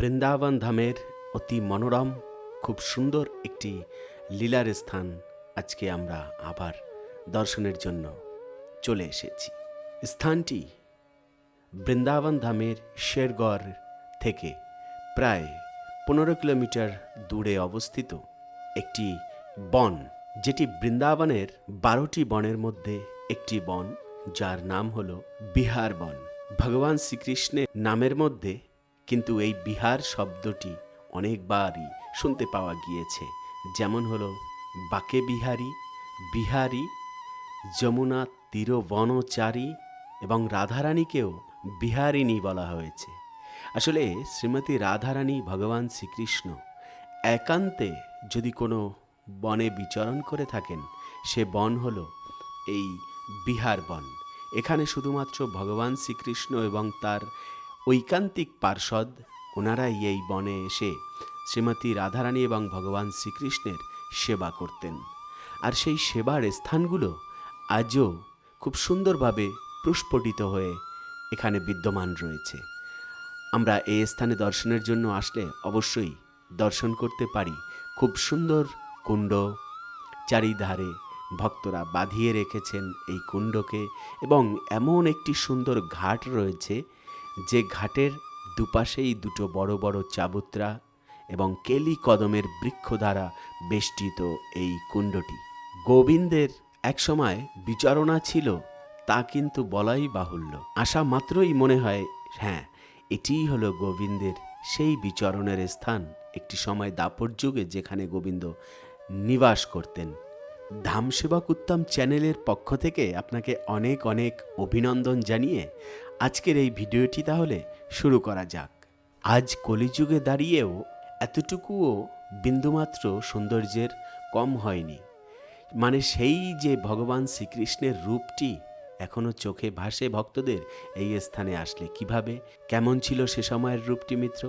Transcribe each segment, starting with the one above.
বৃন্দাবন ধামের অতি মনোরম, খুব সুন্দর একটি লীলার স্থান আজকে আমরা আবার দর্শনের জন্য চলে এসেছি। স্থানটি বৃন্দাবন ধামের শেরগড় থেকে প্রায় পনেরো কিলোমিটার দূরে অবস্থিত একটি বন, যেটি বৃন্দাবনের বারোটি বনের মধ্যে একটি বন, যার নাম হল বিহার বন। ভগবান শ্রীকৃষ্ণের নামের মধ্যে কিন্তু এই বিহার শব্দটি অনেকবারই শুনতে পাওয়া গিয়েছে। যেমন হলো, বাকে বিহারী বিহারী, যমুনা তীরবনচারী এবং রাধারানীকেও বিহারিণী বলা হয়েছে। আসলে শ্রীমতী রাধারানী ভগবান শ্রীকৃষ্ণ একান্তে যদি কোনো বনে বিচরণ করে থাকেন, সে বন হল এই বিহার বন। এখানে শুধুমাত্র ভগবান শ্রীকৃষ্ণ এবং তার ঐকান্তিক পার্ষদ ওনারাই এই বনে এসে শ্রীমতী রাধারানী এবং ভগবান শ্রীকৃষ্ণের সেবা করতেন। আর সেই সেবার স্থানগুলো আজও খুব সুন্দরভাবে প্রস্ফুটিত হয়ে এখানে বিদ্যমান রয়েছে। আমরা এই স্থানে দর্শনের জন্য আসলে অবশ্যই দর্শন করতে পারি। খুব সুন্দর কুণ্ড, চারিধারে ভক্তরা বাঁধিয়ে রেখেছেন এই কুণ্ডকে এবং এমন একটি সুন্দর ঘাট রয়েছে যে ঘাটের দুপাশেই দুটো বড় বড় চাবুত্রা এবং কেলি কদমের বৃক্ষ দ্বারা বেষ্টিত এই কুণ্ডটি। গোবিন্দের একসময় বিচারণা ছিল, তা কিন্তু বলাই বাহুল্য। আসা মাত্রই মনে হয় হ্যাঁ এটিই হলো গোবিন্দের সেই বিচরণের স্থান, একটি সময় দাপর যুগে যেখানে গোবিন্দ নিবাস করতেন। ধাম সেবক উত্তম চ্যানেলের পক্ষ থেকে আপনাকে অনেক অনেক অভিনন্দন জানিয়ে আজকের এই ভিডিওটি তাহলে শুরু করা যাক। আজ কলিযুগে দাঁড়িয়েও এতটুকুও বিন্দুমাত্র সৌন্দর্যের কম হয়নি। মানে সেই যে ভগবান শ্রীকৃষ্ণের রূপটি এখনও চোখে ভাসে ভক্তদের এই স্থানে আসলে কীভাবে? কেমন ছিল সে সময়ের রূপটি মিত্র?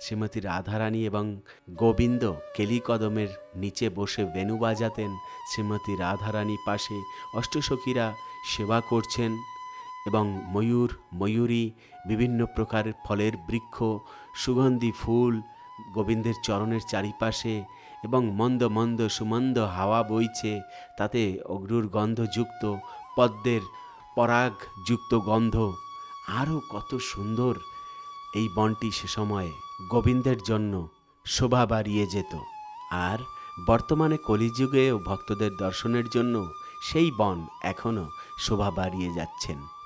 শ্রীমতী রাধারানী এবং গোবিন্দ কেলিকদমের নিচে বসে বেনু বাজাতেন। শ্রীমতী রাধারানী পাশে অষ্টসখীরা সেবা করছেন। এবং ময়ূর, ময়ূরী, বিভিন্ন প্রকারের ফলের বৃক্ষ, সুগন্ধি ফুল, গোবিন্দের চরণের চারিপাশে এবং মন্দ মন্দ সুমন্দ হাওয়া বইছে, তাতে অগ্রুর গন্ধযুক্ত পদ্মের পরাগযুক্ত গন্ধ। আরও কত সুন্দর এই বনটি সে সময়ে গোবিন্দের জন্য শোভা বাড়িয়ে যেত। আর বর্তমানে কলিযুগেও ভক্তদের দর্শনের জন্য সেই বন এখনও শোভা বাড়িয়ে যাচ্ছেন।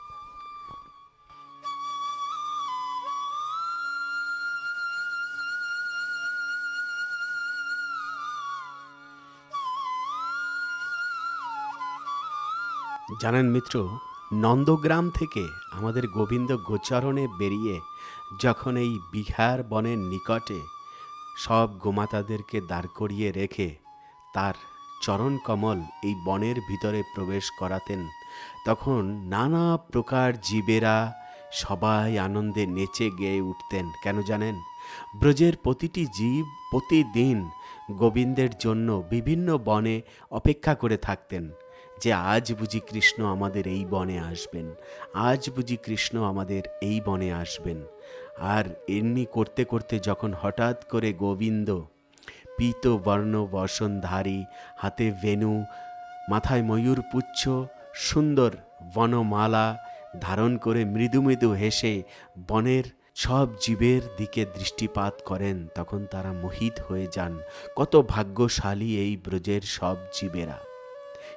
জানেন মিত্র, নন্দগ্রাম থেকে আমাদের গোবিন্দ গোচরণে বেরিয়ে যখন এই বিহার বনের নিকটে সব গোমাতাদেরকে দাঁড় করিয়ে রেখে তার চরণ কমল এই বনের ভিতরে প্রবেশ করাতেন, তখন নানা প্রকার জীবেরা সবাই আনন্দে নেচে গেয়ে উঠতেন। কেন জানেন? ব্রজের প্রতিটি জীব প্রতিদিন গোবিন্দের জন্য বিভিন্ন বনে অপেক্ষা করে থাকতেন। যে আজ বুঝি কৃষ্ণ আমাদের এই বনে আসবেন, আজ বুঝি কৃষ্ণ আমাদের এই বনে আসবেন। আর এমনি করতে করতে যখন হঠাৎ করে গোবিন্দ পীত বর্ণ বসনধারী, হাতে ভেনু, মাথায় ময়ূর পুচ্ছ, সুন্দর বনমালা ধারণ করে মৃদু মৃদু হেসে বনের সব জীবের দিকে দৃষ্টিপাত করেন, তখন তারা মোহিত হয়ে যান। কত ভাগ্যশালী এই ব্রজের সব জীবেরা।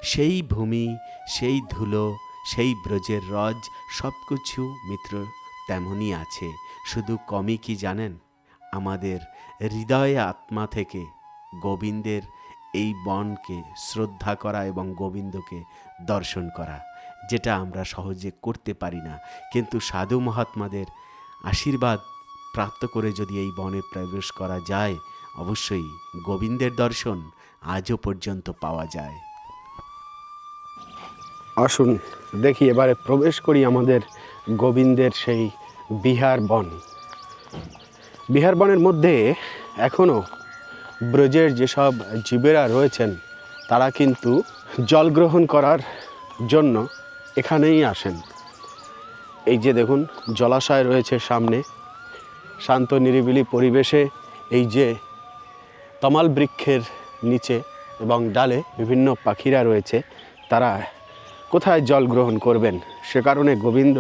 সেই ভূমি, সেই ধুলো, সেই ব্রজের রজ সব কিছু মিত্র তেমনই আছে। শুধু কমই কি জানেন? আমাদের হৃদয়ে আত্মা থেকে গোবিন্দের এই বনকে শ্রদ্ধা করা এবং গোবিন্দকে দর্শন করা, যেটা আমরা সহজে করতে পারি না। কিন্তু সাধু মহাত্মাদের আশীর্বাদ প্রাপ্ত করে যদি এই বনে প্রবেশ করা যায়, অবশ্যই গোবিন্দের দর্শন আজও পর্যন্ত পাওয়া যায়। আসুন, দেখি এবারে প্রবেশ করি আমাদের গোবিন্দের সেই বিহার বন। বিহার বনের মধ্যে এখনও ব্রজের যেসব জীবেরা রয়েছেন, তারা কিন্তু জল গ্রহণ করার জন্য এখানেই আসেন। এই যে দেখুন, জলাশয় রয়েছে সামনে। শান্ত, নিরিবিলি পরিবেশে এই যে তমাল বৃক্ষের নিচে এবং ডালে বিভিন্ন পাখিরা রয়েছে, তারা কোথায় জল গ্রহণ করবেন? সে কারণে গোবিন্দ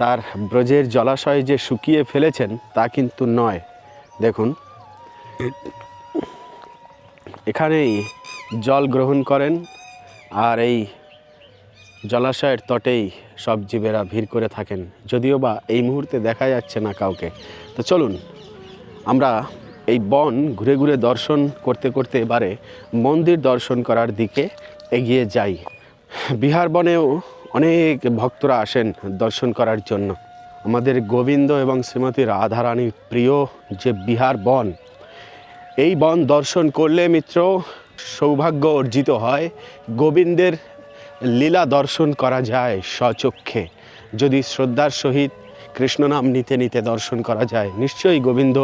তার ব্রজের জলাশয় যে শুকিয়ে ফেলেছেন, তা কিন্তু নয়। দেখুন। এখানেই জল গ্রহণ করেন আর এই জলাশয়ের তটেই সব জীবেরা ভিড় করে থাকেন। যদিও বা এই মুহূর্তে দেখা যাচ্ছে না কাউকে। তো চলুন, আমরা এই বন ঘুরে ঘুরে দর্শন করতে করতে এবারে মন্দির দর্শন করার দিকে এগিয়ে যাই। বিহার বনেও অনেক ভক্তরা আসেন দর্শন করার জন্য। আমাদের গোবিন্দ এবং শ্রীমতী রাধারানীর প্রিয় যে বিহার বন, এই বন দর্শন করলে মিত্র, সৌভাগ্য অর্জিত হয়। গোবিন্দের লীলা দর্শন করা যায় স্বচক্ষে। যদি শ্রদ্ধার সহিত কৃষ্ণ নাম নিতে নিতে দর্শন করা যায়, নিশ্চয়ই গোবিন্দ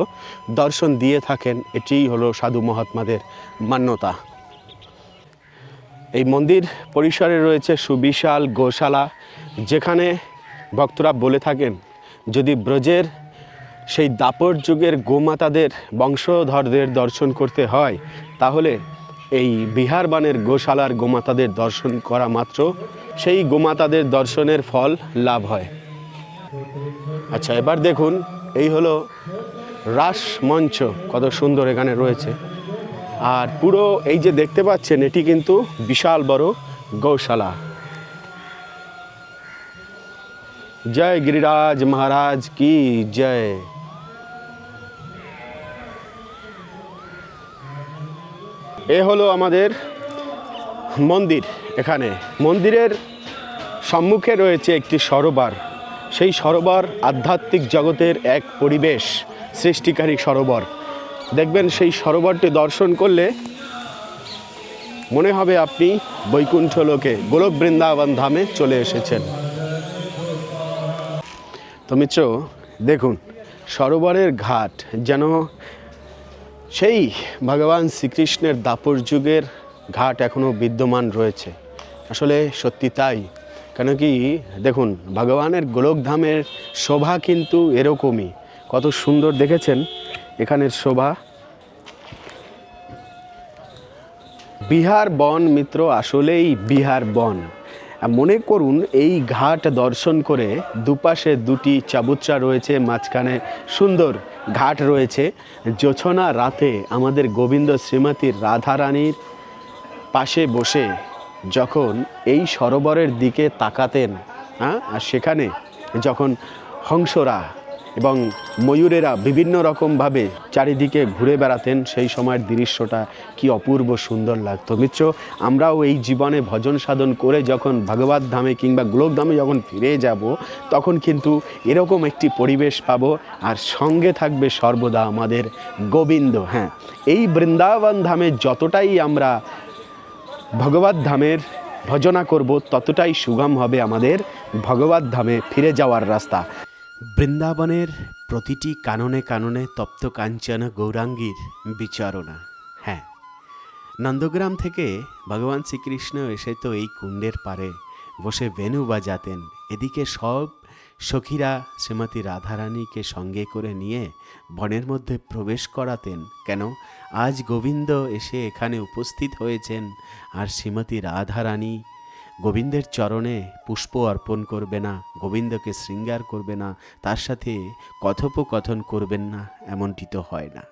দর্শন দিয়ে থাকেন। এটিই হলো সাধু মহাত্মাদের মান্যতা। এই মন্দির পরিসরে রয়েছে সুবিশাল গোশালা, যেখানে ভক্তরা বলে থাকেন, যদি ব্রজের সেই দাপর যুগের গোমাতাদের বংশধরদের দর্শন করতে হয়, তাহলে এই বিহারবানের গোশালার গোমাতাদের দর্শন করা মাত্র, সেই গোমাতাদের দর্শনের ফল লাভ হয়। আচ্ছা এবার দেখুন, এই হলো রাস মঞ্চ কত সুন্দর এখানে রয়েছে। আর পুরো এই যে দেখতে পাচ্ছেন, এটি কিন্তু বিশাল বড় গৌশালা। জয় গিরিরাজ মহারাজ কি জয়। এ হলো আমাদের মন্দির এখানে। মন্দিরের সম্মুখে রয়েছে একটি সরোবর। সেই সরোবর আধ্যাত্মিক জগতের এক পরিবেশ সৃষ্টিকারী সরোবর। দেখবেন সেই সরোবরটি দর্শন করলে মনে হবে আপনি বৈকুণ্ঠ লোকে, গোলক বৃন্দাবন ধামে চলে এসেছেন। তো মিত্র, দেখুন, সরোবরের ঘাট যেন সেই ভগবান শ্রীকৃষ্ণের দাপর যুগের ঘাট এখনও বিদ্যমান রয়েছে। আসলে সত্যি তাই, কেন কি দেখুন, ভগবানের গোলকধামের শোভা কিন্তু এরকমই। কত সুন্দর দেখেছেন এখানের শোভা। বিহার বন মিত্র, আসলেই বিহার বন। মনে করুন, এই ঘাট দর্শন করে দুপাশে দুটি চাবুচ্চা রয়েছে, মাঝখানে সুন্দর ঘাট রয়েছে। জোছনা রাতে আমাদের গোবিন্দ শ্রীমতীর রাধারানীর পাশে বসে যখন এই সরোবরের দিকে তাকাতেন হ্যাঁ আর সেখানে যখন হংসরা এবং ময়ূরেরা বিভিন্ন রকমভাবে চারিদিকে ঘুরে বেড়াতেন, সেই সময়ের দৃশ্যটা কি অপূর্ব সুন্দর লাগতো। মিত্র, আমরাও এই জীবনে ভজন সাধন করে যখন ভগবত ধামে কিংবা গোলক ধামে যখন ফিরে যাব, তখন কিন্তু এরকম একটি পরিবেশ পাবো আর সঙ্গে থাকবে সর্বদা আমাদের গোবিন্দ। হ্যাঁ এই বৃন্দাবন ধামে যতটাই আমরা ভগবত ধামের ভজনা করব, ততটাই সুগম হবে আমাদের ভগবত ধামে ফিরে যাওয়ার রাস্তা। বৃন্দাবনের প্রতিটি কাননে কাননে তপ্ত কাঞ্চন গৌরাঙ্গীর বিচারণা। হ্যাঁ নন্দগ্রাম থেকে ভগবান শ্রীকৃষ্ণ এসে তো এই কুণ্ডের পারে বসে বেনু বাজাতেন। এদিকে সব সখীরা শ্রীমতী রাধারানীকে সঙ্গে করে নিয়ে বনের মধ্যে প্রবেশ করাতেন। কেন? আজ গোবিন্দ এসে এখানে উপস্থিত হয়েছেন আর শ্রীমতী রাধারানী গোবিন্দের চরণে পুষ্প অর্পণ করবে না, গোবিন্দকে শৃঙ্গার করবে না, তার সাথে কথোপকথন করবেন না, এমনটি তো হয় না।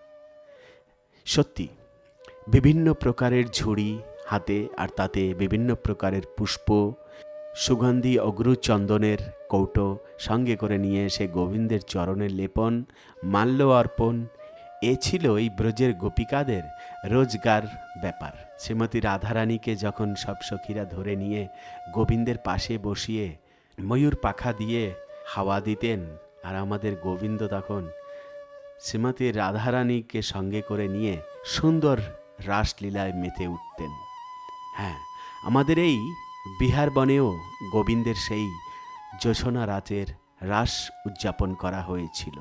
সত্যি, বিভিন্ন প্রকারের ঝুড়ি হাতে আর তাতে বিভিন্ন প্রকারের পুষ্প, সুগন্ধি অগ্রু চন্দনের কৌটো সঙ্গে করে নিয়ে এসে গোবিন্দের চরণে লেপন, মাল্য অর্পণ এ ছিল এই ব্রজের গোপিকাদের রোজগার ব্যাপার। শ্রীমতী রাধারানীকে যখন সব সখীরা ধরে নিয়ে গোবিন্দের পাশে বসিয়ে ময়ূর পাখা দিয়ে হাওয়া দিতেন আর আমাদের গোবিন্দ তখন শ্রীমতী রাধারানীকে সঙ্গে করে নিয়ে সুন্দর রাসলীলায় মেতে উঠতেন। হ্যাঁ আমাদের এই বিহার বনেও গোবিন্দের সেই জোছনা রাতের রাস উদযাপন করা হয়েছিল।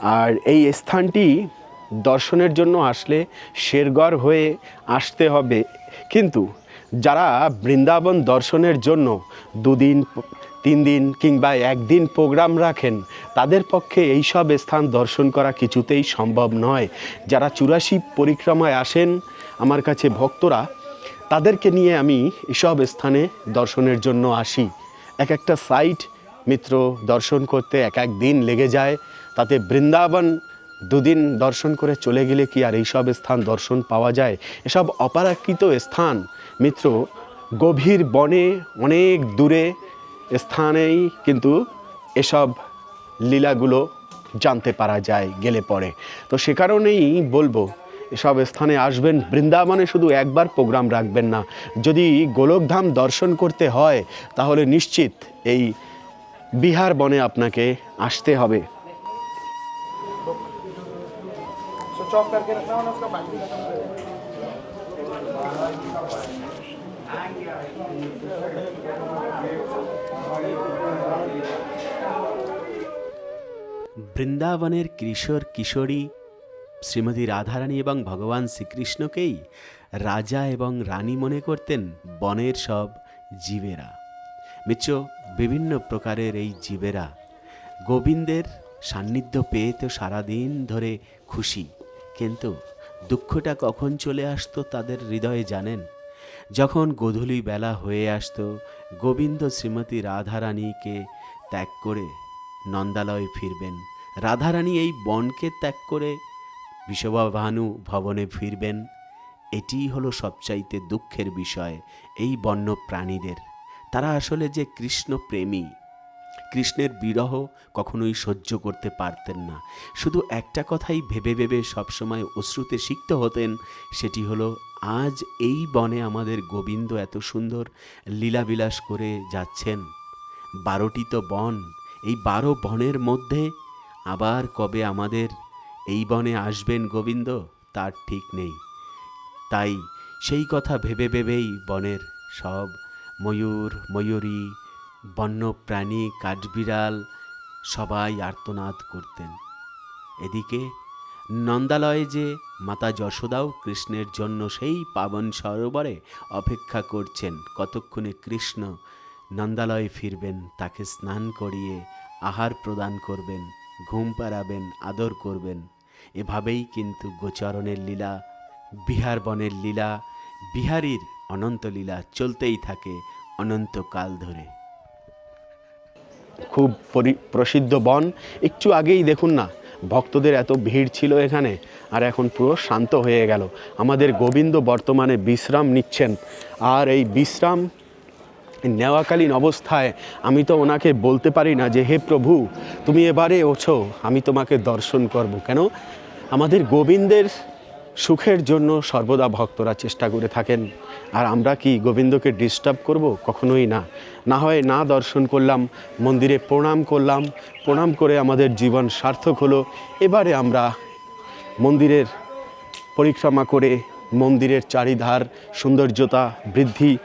আর এই স্থানটি দর্শনের জন্য আসলে শেরগড় হয়ে আসতে হবে। কিন্তু যারা বৃন্দাবন দর্শনের জন্য দুদিন, তিন দিন কিংবা একদিন প্রোগ্রাম রাখেন, তাদের পক্ষে এই সব স্থান দর্শন করা কিছুতেই সম্ভব নয়। যারা চুরাশি পরিক্রমায় আসেন, আমার কাছে ভক্তরা, তাদেরকে নিয়ে আমি এসব স্থানে দর্শনের জন্য আসি। এক একটা সাইট মিত্র দর্শন করতে এক এক দিন লেগে যায়। তাতে বৃন্দাবন দুদিন দর্শন করে চলে গেলে কি আর এইসব স্থান দর্শন পাওয়া যায়? এসব অপারাকৃত স্থান মিত্র গভীর বনে অনেক দূরে স্থানেই কিন্তু এসব লীলাগুলো জানতে পারা যায়, গেলে পরে। তো সে কারণেই বলব, এসব স্থানে আসবেন। বৃন্দাবনে শুধু একবার প্রোগ্রাম রাখবেন না। যদি গোলকধাম দর্শন করতে হয়, তাহলে নিশ্চিত এই বিহার বনে আপনাকে আসতে হবে। বৃন্দাবনের কিশোর কিশোরী শ্রীমতী রাধারানী এবং ভগবান শ্রীকৃষ্ণকেই রাজা এবং রানী মনে করতেন বনের সব জীবেরা। মিচ্ছ বিভিন্ন প্রকারের এই জীবেরা গোবিন্দের সান্নিধ্য পেয়ে তো সারাদিন ধরে খুশি। কিন্তু দুঃখটা কখন চলে আসতো তাদের হৃদয়ে জানেন? যখন গোধূলি বেলা হয়ে আসতো, গোবিন্দ শ্রীমতী রাধারানীকে ত্যাগ করে নন্দালয়ে ফিরবেন। রাধারানী এই বনকে ত্যাগ করে বিশ্বভানু ভবনে ফিরবেন। এটিই হলো সবচাইতে দুঃখের বিষয় এই বন্য প্রাণীদের। তারা আসলে যে কৃষ্ণ প্রেমী কৃষ্ণের বিরহ কখনোই সহ্য করতে পারতেন না। শুধু একটা কথাই ভেবে ভেবে সবসময় অশ্রুতে সিক্ত হতেন, সেটি হলো, আজ এই বনে আমাদের গোবিন্দ এত সুন্দর লীলাবিলাস করে যাচ্ছেন। বারোটি তো বন, এই বারো বনের মধ্যে আবার কবে আমাদের এই বনে আসবেন গোবিন্দ? তার ঠিক নেই। তাই সেই কথা ভেবে ভেবেই বনের সব ময়ূর, ময়ূরী, বন্যপ্রাণী, কাঠবিড়াল সবাই আর্তনাদ করতেন। এদিকে নন্দালয়ে যে মাতা যশোদাও কৃষ্ণের জন্য সেই পাবন সরোবরে অপেক্ষা করছেন, কতক্ষণে কৃষ্ণ নন্দালয়ে ফিরবেন, তাকে স্নান করিয়ে আহার প্রদান করবেন, ঘুম পাড়াবেন, আদর করবেন। এভাবেই কিন্তু গোচরণের লীলা বিহার বনের লীলা, বিহারীর অনন্ত লীলা চলতেই থাকে অনন্তকাল ধরে। খুব পরি প্রসিদ্ধ বন, একটু আগেই দেখুন না, ভক্তদের এত ভিড় ছিল এখানে, আর এখন পুরো শান্ত হয়ে গেল। আমাদের গোবিন্দ বর্তমানে বিশ্রাম নিচ্ছেন, আর এই বিশ্রাম নেওয়াকালীন অবস্থায় আমি তো ওনাকে বলতে পারি না যে, হে প্রভু, তুমি এবারে ওছো আমি তোমাকে দর্শন করব। কেন? আমাদের গোবিন্দের সুখের জন্য সর্বদা ভক্তরা চেষ্টা করে থাকেন। আর আমরা কি গোবিন্দকে ডিস্টার্ব করব? কখনোই না। না হয় না দর্শন করলাম, মন্দিরে প্রণাম করলাম, প্রণাম করে আমাদের জীবন সার্থক হলো। এবারে আমরা মন্দিরের পরিক্রমা করে মন্দিরের চারিধার, সৌন্দর্যতা বৃদ্ধি,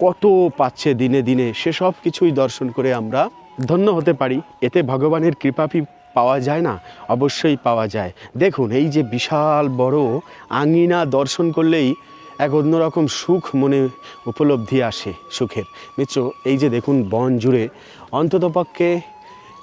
কত পাচ্ছে দিনে দিনে, সেসব কিছুই দর্শন করে আমরা ধন্য হতে পারি। এতে ভগবানের কৃপাপি পাওয়া যায় না? অবশ্যই পাওয়া যায়। দেখুন, এই যে বিশাল বড় আঙিনা দর্শন করলেই এক অন্যরকম সুখ মনে উপলব্ধি আসে সুখের। মিত্র, এই যে দেখুন, বন জুড়ে অন্ততপক্ষে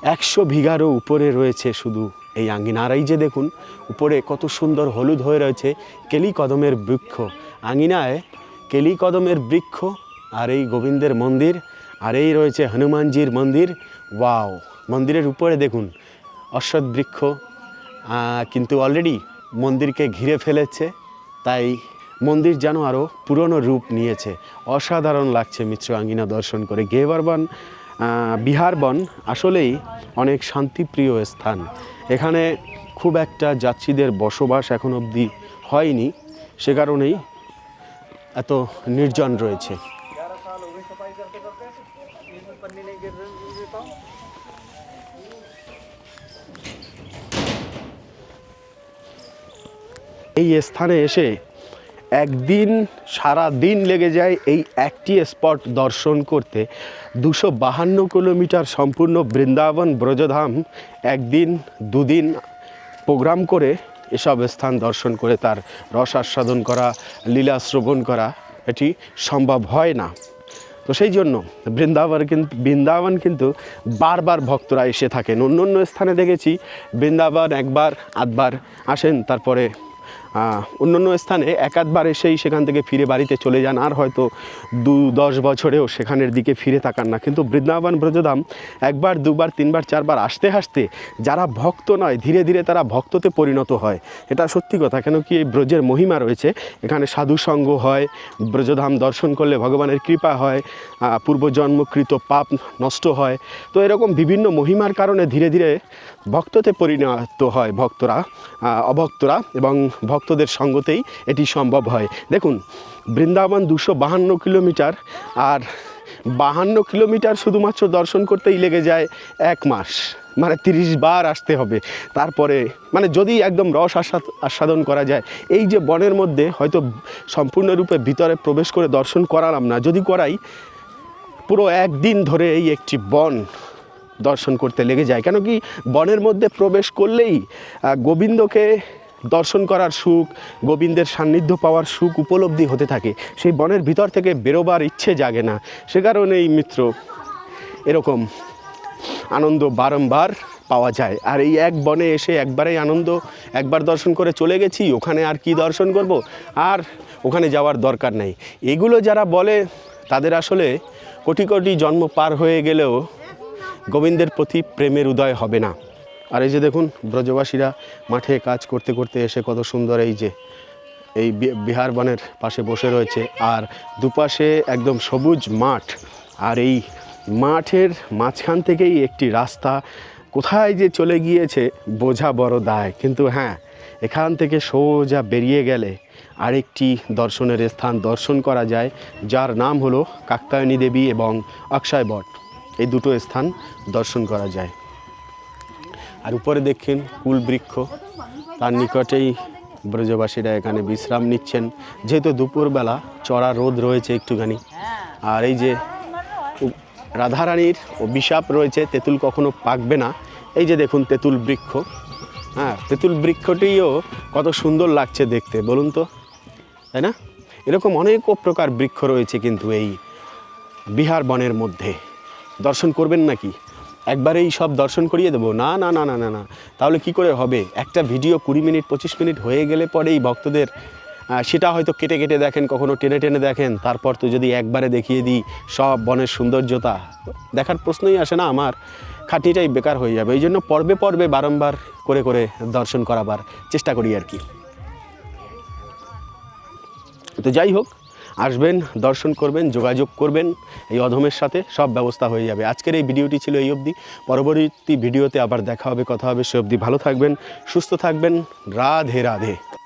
একশো বিঘারও উপরে রয়েছে শুধু এই আঙ্গিনা আর এই যে দেখুন, উপরে কত সুন্দর হলুদ হয়ে রয়েছে কেলি কদমের বৃক্ষ। আঙ্গিনায় কেলি কদমের বৃক্ষ আর এই গোবিন্দের মন্দির। আর এই রয়েছে হনুমানজির মন্দির। ওয়াও! মন্দিরের উপরে দেখুন অশ্বত্থ বৃক্ষ কিন্তু অলরেডি মন্দিরকে ঘিরে ফেলেছে, তাই মন্দির যেন আরও পুরনো রূপ নিয়েছে। অসাধারণ লাগছে মিত্র আঙ্গিনা দর্শন করে। গেবারবন বিহারবন আসলেই অনেক শান্তিপ্রিয় স্থান। এখানে খুব একটা যাত্রীদের বসবাস এখন অবধি হয়নি, সে কারণেই এত নির্জন রয়েছে। এই স্থানে এসে একদিন, সারা দিন লেগে যায় এই একটি স্পট দর্শন করতে। দুশো বাহান্ন কিলোমিটার সম্পূর্ণ বৃন্দাবন ব্রজধাম একদিন, দুদিন প্রোগ্রাম করে এসব স্থান দর্শন করে তার রস আস্বাদন করা, লীলা শ্রবণ করা এটি সম্ভব হয় না। তো সেই জন্য বৃন্দাবন কিন্তু বৃন্দাবন কিন্তু বারবার ভক্তরা এসে থাকেন। অন্য অন্য স্থানে দেখেছি বৃন্দাবন একবার, আধবার আসেন, তারপরে অন্যান্য স্থানে এক আধবার এসেই সেখান থেকে ফিরে বাড়িতে চলে যান, আর হয়তো দু দশ বছরেও সেখানের দিকে ফিরে তাকান না। কিন্তু বৃন্দাবন ব্রজধাম একবার, দুবার, তিনবার, চারবার আসতে আসতে যারা ভক্ত নয়, ধীরে ধীরে তারা ভক্ততে পরিণত হয়। এটা সত্যি কথা, কেন কি এই ব্রজের মহিমা রয়েছে। এখানে সাধুসঙ্গ হয়, ব্রজধাম দর্শন করলে ভগবানের কৃপা হয় পূর্বজন্মকৃত পাপ নষ্ট হয়। তো এরকম বিভিন্ন মহিমার কারণে ধীরে ধীরে ভক্ততে পরিণত হয় ভক্তরা অভক্তরা এবং ভক্তদের সঙ্গতেই এটি সম্ভব হয়। দেখুন, বৃন্দাবন দুশো বাহান্ন কিলোমিটার আর বাহান্ন কিলোমিটার শুধুমাত্র দর্শন করতেই লেগে যায় এক মাস মানে তিরিশ বার আসতে হবে। তারপরে মানে যদি একদম রস আস্বাদ, আস্বাদন করা যায়, এই যে বনের মধ্যে হয়তো সম্পূর্ণরূপে ভিতরে প্রবেশ করে দর্শন করালাম না, যদি করাই, পুরো একদিন ধরে এই একটি বন দর্শন করতে লেগে যায়। কেন কি বনের মধ্যে প্রবেশ করলেই গোবিন্দকে দর্শন করার সুখ, গোবিন্দের সান্নিধ্য পাওয়ার সুখ উপলব্ধি হতে থাকে। সেই বনের ভিতর থেকে বেরোবার ইচ্ছে জাগে না। সে কারণেই মিত্র, এরকম আনন্দ বারংবার পাওয়া যায়। আর এই এক বনে এসে একবারেই আনন্দ, একবার দর্শন করে চলে গেছি, ওখানে আর কি দর্শন করব? আর ওখানে যাওয়ার দরকার নেই। এগুলো যারা বলে, তাদের আসলে কোটি কোটি জন্ম পার হয়ে গেলেও গোবিন্দের প্রতি প্রেমের উদয় হবে না। আর এই যে দেখুন, ব্রজবাসীরা মাঠে কাজ করতে করতে এসে কত সুন্দর এই যে, এই বিহার বনের পাশে বসে রয়েছে। আর দুপাশে একদম সবুজ মাঠ। আর এই মাঠের মাঝখান থেকেই একটি রাস্তা কোথায় যে চলে গিয়েছে, বোঝা বড় দায়। কিন্তু হ্যাঁ এখান থেকে সোজা বেরিয়ে গেলে আরেকটি দর্শনের স্থান দর্শন করা যায়, যার নাম হলো কাত্যায়নী দেবী এবং অক্ষয় বট। এই দুটো স্থান দর্শন করা যায়। আর উপরে দেখছেন কুল বৃক্ষ তার নিকটেই ব্রজবাসীরা এখানে বিশ্রাম নিচ্ছেন। যেহেতু দুপুরবেলা চড়া রোদ রয়েছে একটুখানি। আর এই যে রাধারানীর অভিশাপ রয়েছে, তেঁতুল কখনো পাকবে না। এই যে দেখুন তেঁতুল বৃক্ষ। হ্যাঁ তেঁতুল বৃক্ষটিও কত সুন্দর লাগছে দেখতে, বলুন তো। তাই না? এরকম অনেক প্রকার বৃক্ষ রয়েছে কিন্তু এই বিহার বনের মধ্যে। দর্শন করবেন নাকি? একবারেই সব দর্শন করিয়ে দেবো। না না না না না না। তাহলে কি করে হবে? একটা ভিডিও কুড়ি মিনিট, পঁচিশ মিনিট হয়ে গেলে পরেই ভক্তদের সেটা হয়তো কেটে কেটে দেখেন, কখনো টেনে টেনে দেখেন। তারপর তো যদি একবারে দেখিয়ে দিই সব বনের সৌন্দর্যতা, দেখার প্রশ্নই আসে না আমার। খাটনিটাই বেকার হয়ে যাবে। এই জন্য পর্বে পর্বে বারংবার করে করে দর্শন করাবার চেষ্টা করি আর কি। তো যাই হোক আসবেন, দর্শন করবেন, যোগাযোগ করবেন, এই অধমের সাথে সব ব্যবস্থা হয়ে যাবে। আজকের এই ভিডিওটি ছিল এই অবধি। পরবর্তী ভিডিওতে আবার দেখা হবে, কথা হবে। সে অবধি ভালো থাকবেন, সুস্থ থাকবেন। রাধে রাধে।